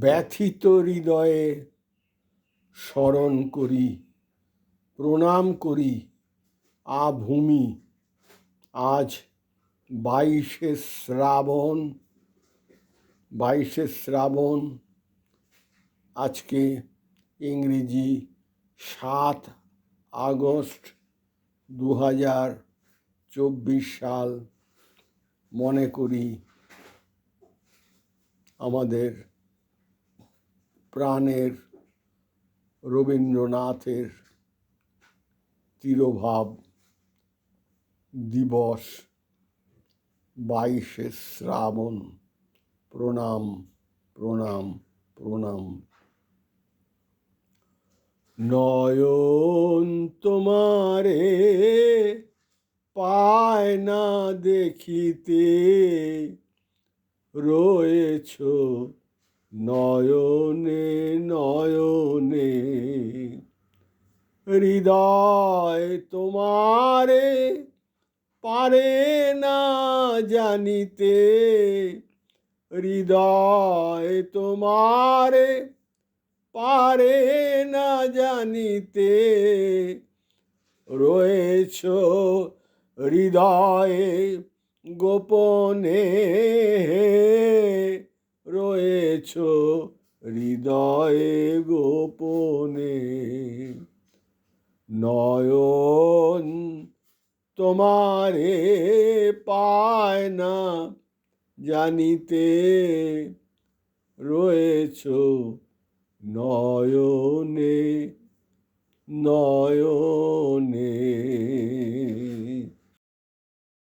ব্যথিত হৃদয়ে স্মরণ করি, প্রণাম করি আভূমি আজ বাইশে শ্রাবণ বাইশে শ্রাবণ, আজকে ইংরেজি সাত আগস্ট দু হাজার চব্বিশ সাল মনে করি আমাদের প্রাণের, রবীন্দ্রনাথের তিরোভাব দিবস, বাইশে শ্রাবণ, প্রণাম প্রণাম প্রণাম। নয়ন তোমারে পায় না দেখিতে, রয়েছ নয়নে নয়নে হৃদয় তোমারে পারে না জানিতে, হৃদয় তোমারে পারে না জানিতে, রয়েছ হৃদয়ে গোপনে। রয়েছ হৃদয়ে গোপনে। নয়ন তোমারে পায় না জানিতে রয়েছ। নয়নে